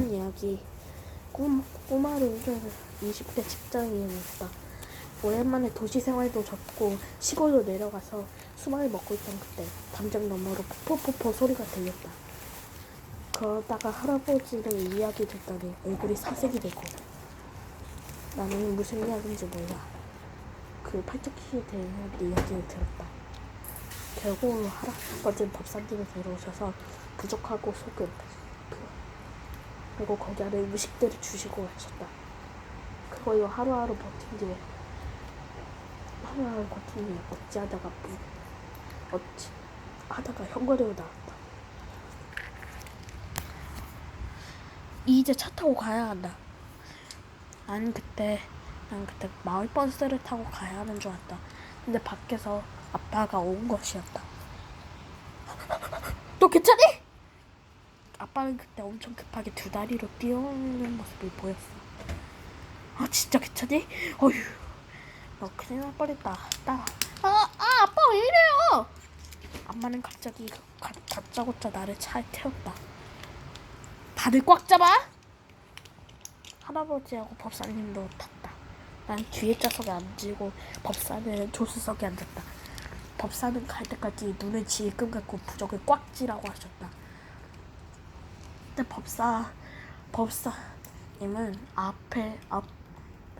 지난 이야기 꿈, 꼬마를 20대 직장인이었다. 오랜만에 도시 생활도 접고 시골로 내려가서 수박을 먹고 있던 그때 담장 너머로 포포포포 소리가 들렸다. 그러다가 할아버지를 이야기 듣더니 얼굴이 사색이 되고 나는 무슨 이야기인지 몰라. 그 팔뚝기에 대한 이야기를 들었다. 결국 할아버지는 법사님이 들어오셔서 부족하고 그- 그리고 거기 안에 음식들을 주시고 가셨다. 그걸로 하루하루 버틴 뒤에 하루하루 버틴 뒤에 어찌하다가 뭐 어찌 하다가 현관으로 나왔다. 이제 차 타고 가야 한다. 난 그때 난 그때 마을 버스를 타고 가야 하는 줄 알았다. 근데 밖에서 아빠가 온 것이었다. 너 괜찮니? 아빠는 그때 엄청 급하게 두 다리로 뛰어오는 모습을 보였어. 아 진짜 괜찮니? 어휴, 너 큰일 날 뻔했다. 따라. 아, 아 아빠 왜 이래요? 엄마는 갑자기 가, 다짜고짜 나를 차에 태웠다. 다들 꽉 잡아. 할아버지하고 법사님도 탔다. 난 뒤에 좌석에 앉고 법사는 조수석에 앉았다. 법사는 갈 때까지 눈을 질끔 감고 부적을 꽉 쥐라고 하셨다. 근데 법사 법사님은 앞에 앞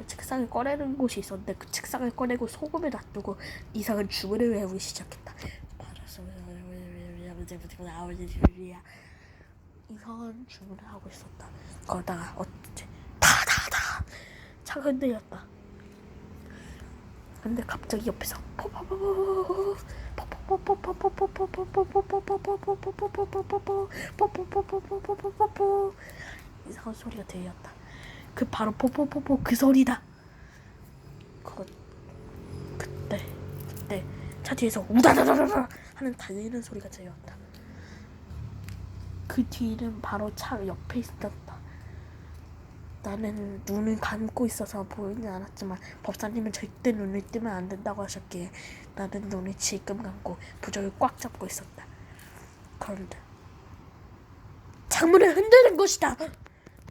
책상을 꺼내는 곳이 있었는데 그 책상을 꺼내고 소금을 놔두고 이상한 주문을 외우기 시작했다. 이상한 주문을 하고 있었다. 그러다가 어째 다다다 차가 흔들렸다. 근데 갑자기 옆에서 포포포 이상한 소리가 들렸다. 그 바로 포포포포 그 소리다. 그거 그때 그때 차 뒤에서 우다다다다다 하는 달리는 소리가 들렸다. 그 뒤는 바로 차 옆에 있었다. 나는 눈을 감고 있어서 보이지 않았지만 법사님은 절대 눈을 뜨면 안 된다고 하셨기에 나는 눈을 질끔 감고 부적을 꽉 잡고 있었다. 그런데 창문을 흔드는 것이다.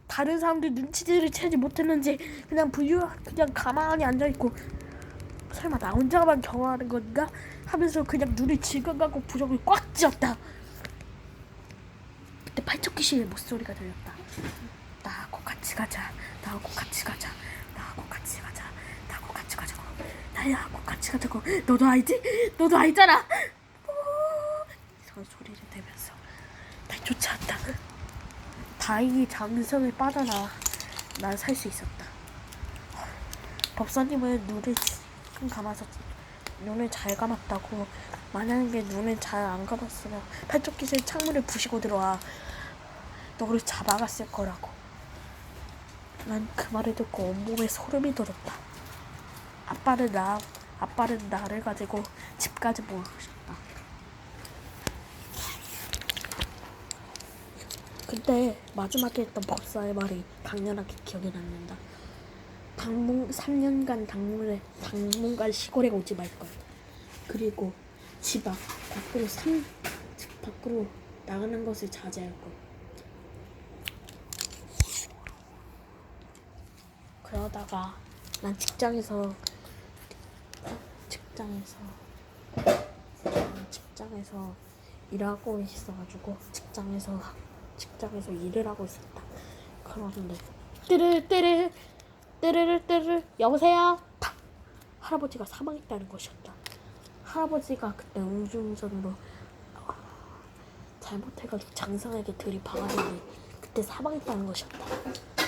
다른 사람들 눈치들을 채지 못했는지 그냥 부유 그냥 가만히 앉아 있고 설마 나 혼자만 경험하는 건가 하면서 그냥 눈을 질끔 감고 부적을 꽉 쥐었다. 그때 팔척귀신의 목소리가 들렸다. 가자. 나하고 같이 가자. 나하고 같이 가자. 나하고 같이 가자고. 나하고 같이 가자고. 너도 알지? 너도 알잖아. 이상한 소리를 내면서 날 쫓아왔다. 다행히 장성을 빠져나 난 살 수 있었다. 법사님은 눈을 지금 감아서 눈을 잘 감았다고 만약에 눈을 잘 안 감았으면 팔쪽기실 창문을 부시고 들어와 너를 잡아갔을 거라고. 난 그 말을 듣고 온몸에 소름이 돋았다. 아빠는 나, 아빠는 나를 가지고 집까지 모으셨다. 근데 마지막에 했던 법사의 말이 강렬하게 기억에 남는다. 당분 3년간 당분에 당분간 시골에 오지 말 거야. 그리고 집 앞 밖으로 3, 집 밖으로 나가는 것을 자제할 거 그러다가 난 직장에서 직장에서 직장에서 일하고 있어가지고 직장에서 직장에서 일을 하고 있었다. 그러는데 띠르 띠르 띠르르 띠르 여보세요. 탁! 할아버지가 사망했다는 것이었다. 할아버지가 그때 음주운전으로 어, 잘못해가지고 장상에게 들이박았더니 그때 사망했다는 것이었다.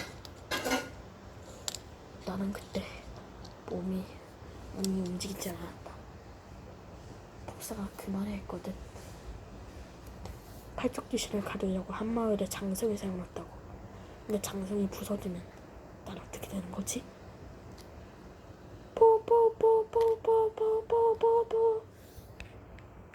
나는 그때 몸이 몸이 움직이지 않았다. 복사가 그 말을 했거든. 팔척귀신을 가두려고 한 마을에 장성을 세워놨다고. 근데 장성이 부서지면 난 어떻게 되는 거지?